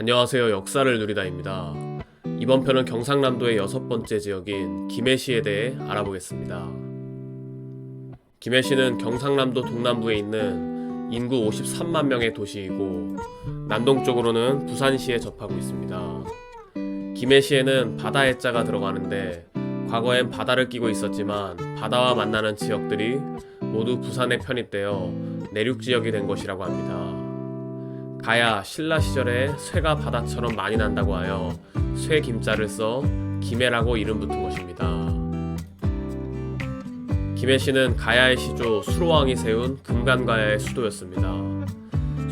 안녕하세요. 역사를 누리다입니다. 이번 편은 경상남도의 여섯 번째 지역인 김해시에 대해 알아보겠습니다. 김해시는 경상남도 동남부에 있는 인구 53만 명의 도시이고 남동쪽으로는 부산시에 접하고 있습니다. 김해시에는 바다의 자가 들어가는데 과거엔 바다를 끼고 있었지만 바다와 만나는 지역들이 모두 부산에 편입되어 내륙 지역이 된 것이라고 합니다. 가야 신라 시절에 쇠가 바다처럼 많이 난다고 하여 쇠 김자를 써 김해라고 이름 붙은 것입니다. 김해시는 가야의 시조 수로왕이 세운 금간가야의 수도였습니다.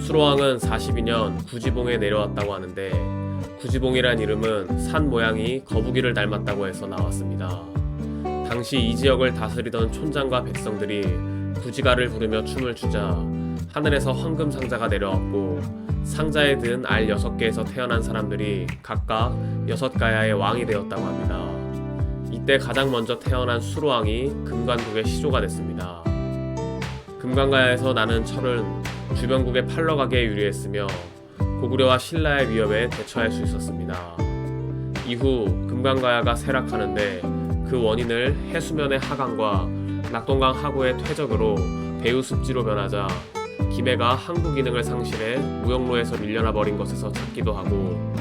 수로왕은 42년 구지봉에 내려왔다고 하는데 구지봉이란 이름은 산 모양이 거북이를 닮았다고 해서 나왔습니다. 당시 이 지역을 다스리던 촌장과 백성들이 구지가를 부르며 춤을 추자 하늘에서 황금 상자가 내려왔고 상자에 든 알 6개에서 태어난 사람들이 각각 여섯 가야의 왕이 되었다고 합니다. 이때 가장 먼저 태어난 수로왕이 금관국의 시조가 됐습니다. 금관가야에서 나는 철은 주변국의 팔러가기에 유리했으며 고구려와 신라의 위협에 대처할 수 있었습니다. 이후 금관가야가 쇠락하는데 그 원인을 해수면의 하강과 낙동강 하구의 퇴적으로 배후 습지로 변하자 김해가 항구 기능을 상실해 무역로에서 밀려나 버린 것에서 찾기도 하고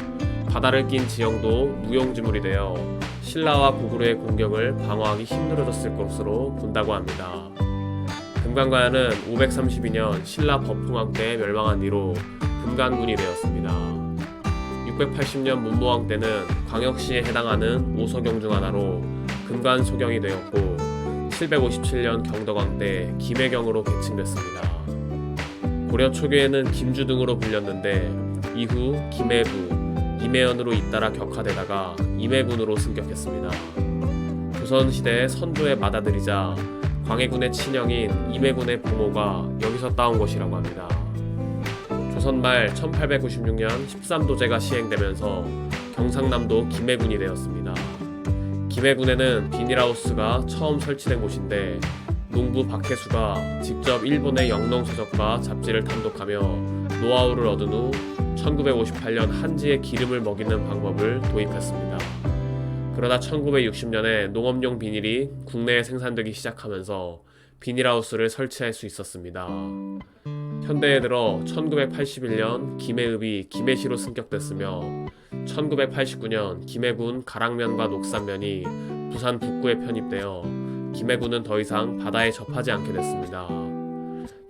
바다를 낀 지형도 무용지물이 되어 신라와 고구려의 공격을 방어하기 힘들어졌을 것으로 본다고 합니다. 금강가야는 532년 신라 법흥왕 때 멸망한 뒤로 금강군이 되었습니다. 680년 문무왕 때는 광역시에 해당하는 5서경 중 하나로 금관소경이 되었고 757년 경덕왕 때 김해경으로 개칭됐습니다. 고려 초기에는 김주 등으로 불렸는데 이후 김해부, 임해연으로 잇따라 격화되다가 임해군으로 승격했습니다. 조선 시대의 선조의 맏아들이자 광해군의 친형인 임해군의 부모가 여기서 따온 것이라고 합니다. 조선 말 1896년 13도제가 시행되면서 경상남도 김해군이 되었습니다. 김해군에는 비닐하우스가 처음 설치된 곳인데 농부 박혜수가 직접 일본의 영농서적과 잡지를 탐독하며 노하우를 얻은 후 1958년 한지에 기름을 먹이는 방법을 도입했습니다. 그러다 1960년에 농업용 비닐이 국내에 생산되기 시작하면서 비닐하우스를 설치할 수 있었습니다. 현대에 들어 1981년 김해읍이 김해시로 승격됐으며 1989년 김해군 가락면과 녹산면이 부산 북구에 편입되어 김해군은 더 이상 바다에 접하지 않게 됐습니다.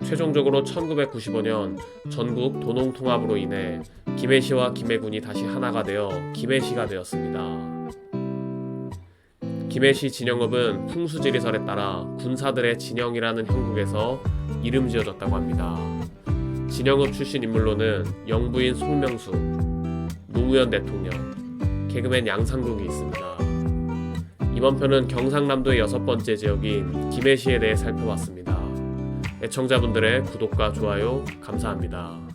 최종적으로 1995년 전국 도농 통합으로 인해 김해시와 김해군이 다시 하나가 되어 김해시가 되었습니다. 김해시 진영읍은 풍수지리설에 따라 군사들의 진영이라는 형국에서 이름 지어졌다고 합니다. 진영읍 출신 인물로는 영부인 송명수, 노무현 대통령, 개그맨 양상국이 있습니다. 이번 편은 경상남도의 여섯 번째 지역인 김해시에 대해 살펴봤습니다. 애청자분들의 구독과 좋아요 감사합니다.